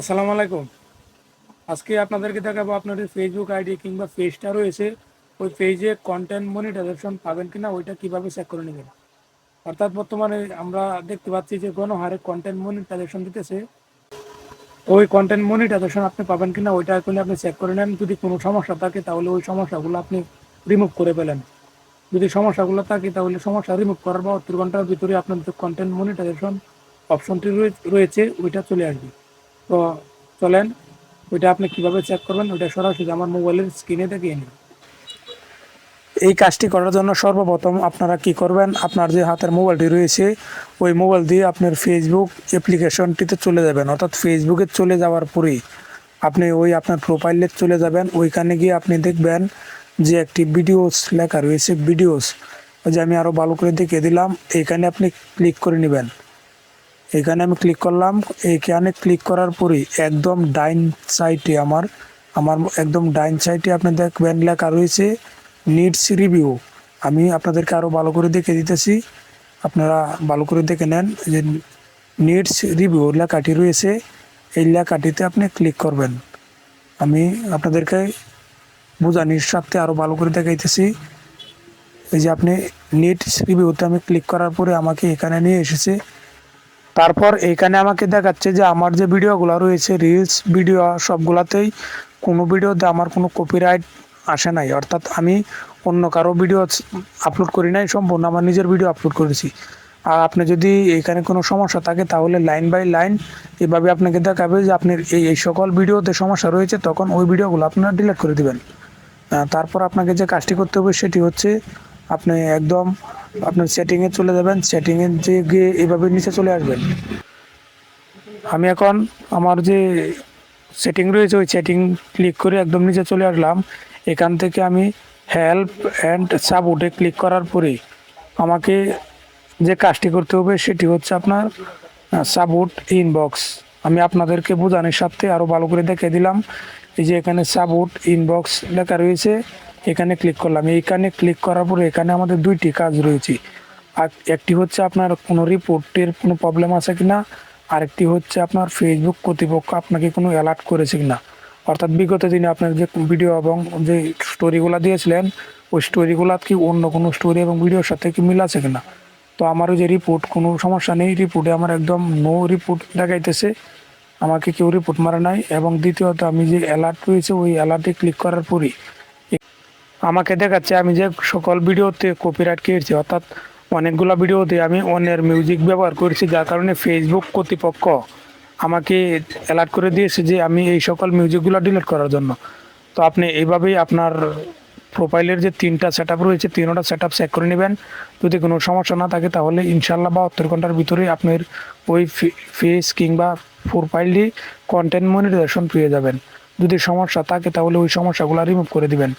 আসসালামু আলাইকুম। আজকে আপনাদেরকে দেখাবো আপনাদের ফেসবুক আইডি কিংবা পেজটা রয়েছে। ওই পেজে কন্টেন্ট মনিটাইজেশন পাবেন কিনা ওইটা কীভাবে চেক করে নেবেন। অর্থাৎ বর্তমানে আমরা দেখতে পাচ্ছি যে গণহারে কন্টেন্ট মনিটাইজেশন দিতেছে। ওই কন্টেন্ট মনিটাইজেশন আপনি পাবেন কিনা ওইটা এখন আপনি চেক করে নেন। যদি কোনো সমস্যা থাকে তাহলে ওই সমস্যাগুলো আপনি রিমুভ করে ফেলেন। যদি সমস্যাগুলো থাকে তাহলে সমস্যা রিমুভ করার বাহাত্তর ঘণ্টার ভিতরে আপনার যে কন্টেন্ট মনিটাইজেশন অপশনটি রয়েছে, ওইটা চলে আসবে। তো চলেন, ওইটা আপনি কীভাবে চেক করবেন, ওইটা সরাসরি আমার মোবাইলের স্ক্রিনে দেখিয়ে নিন। এই কাজটি করার জন্য সর্বপ্রথম আপনারা কি করবেন, আপনার যে হাতের মোবাইলটি রয়েছে, ওই মোবাইল দিয়ে আপনার ফেসবুক অ্যাপ্লিকেশনটিতে চলে যাবেন। অর্থাৎ ফেসবুকে চলে যাওয়ার পরেই আপনি ওই আপনার প্রোফাইলে চলে যাবেন। ওইখানে গিয়ে আপনি দেখবেন যে একটি ভিডিওস লেখা রয়েছে ভিডিওস ওই যে আমি আরও ভালো করে দেখিয়ে দিলাম এইখানে আপনি ক্লিক করে নেবেন। এখানে আমি ক্লিক করলাম। এইখানে ক্লিক করার পরেই একদম ডাইন সাইটে আমার আমার একদম ডাইন সাইটে আপনি দেখবেন লেখা রয়েছে নিডস রিভিউ আমি আপনাদেরকে আরও ভালো করে দেখে দিতেছি। আপনারা ভালো করে দেখে নেন যে নিডস রিভিউ লেখাটি রয়েছে। এই লেখাটিতে আপনি ক্লিক করবেন। আমি আপনাদেরকে বোঝানির সাথে আরও ভালো করে দেখাইতেছি। এই যে আপনি নেট রিভিউতে আমি ক্লিক করার পরে আমাকে এখানে নিয়ে এসেছে। তারপর এইখানে আমাকে দেখাচ্ছে যে আমার যে ভিডিওগুলো রয়েছে রিলস ভিডিও সবগুলাতেই কোনো ভিডিওতে আমার কোনো কপিরাইট আসে নাই। অর্থাৎ আমি অন্য কারও ভিডিও আপলোড করি নাই, সম্পূর্ণ আমার নিজের ভিডিও আপলোড করেছি। আর আপনি যদি এখানে কোনো সমস্যা থাকে, তাহলে লাইন বাই লাইন এভাবে আপনাকে দেখাবে যে আপনার এই এই সকল ভিডিওতে সমস্যা রয়েছে, তখন ওই ভিডিওগুলো আপনারা ডিলিট করে দেবেন। তারপর আপনাকে যে কাজটি করতে হবে, সেটি হচ্ছে আপনি একদম আপনার সেটিংয়ে চলে যাবেন সেটিংয়ে যে গিয়ে এভাবে নিচে চলে আসবেন। আমি এখন আমার যে সেটিং রয়েছে, ওই সেটিং ক্লিক করে একদম নিচে চলে আসলাম। এখান থেকে আমি হেল্প অ্যান্ড সাপোর্টে ক্লিক করার পরে আমাকে যে কাজটি করতে হবে, সেটি হচ্ছে আপনার সাপোর্ট ইনবক্স আমি আপনাদেরকে বোঝানোর সাথে আরও ভালো করে দেখে দিলাম। এই যে এখানে সাপোর্ট ইনবক্স লেখা রয়েছে এখানে ক্লিক করলাম। এইখানে ক্লিক করার পরে এখানে আমাদের দুইটি কাজ রয়েছে। আর একটি হচ্ছে আপনার কোনো রিপোর্টের কোনো প্রবলেম আছে কিনা? আরেকটি হচ্ছে আপনার ফেসবুক কর্তৃপক্ষ আপনাকে কোনো অ্যালার্ট করেছে কি না অর্থাৎ বিগত দিনে আপনার যে ভিডিও এবং যে স্টোরিগুলো দিয়েছিলেন, ওই স্টোরিগুলো কি অন্য কোনো স্টোরি এবং ভিডিওর সাথে কি মিল আছে কিনা? তো আমারও যে রিপোর্ট কোনো সমস্যা নেই। রিপোর্টে আমার একদম নো রিপোর্ট দেখাইতেছে। আমাকে কেউ রিপোর্ট মারা নাই। এবং দ্বিতীয়ত আমি যে অ্যালার্ট রয়েছে, ওই অ্যালার্টে ক্লিক করার পরই আমাকে দেখাচ্ছে, আমি যে সকল ভিডিওতে কপিরাইট খেয়েছি অর্থাৎ অনেকগুলো ভিডিওতে আমি অন্যের মিউজিক ব্যবহার করেছি, যার কারণে ফেসবুক কর্তৃপক্ষ আমাকে অ্যালার্ট করে দিয়েছে যে আমি এই সকল মিউজিকগুলো ডিলিট করার জন্য। তো আপনি এইভাবেই আপনার প্রোফাইলের যে তিনটা সেট রয়েছে, তিনটা সেট চেক করে নেবেন। যদি কোনো সমস্যা না থাকে, তাহলে ইনশাল্লাহ বাহাত্তর ঘণ্টার ভিতরে আপনার ওই ফেস কিংবা প্রোফাইলটি কন্টেন্ট মনিটাইজেশন পেয়ে যাবেন। যদি সমস্যা থাকে, তাহলে ওই সমস্যাগুলো রিমুভ করে দিবেন।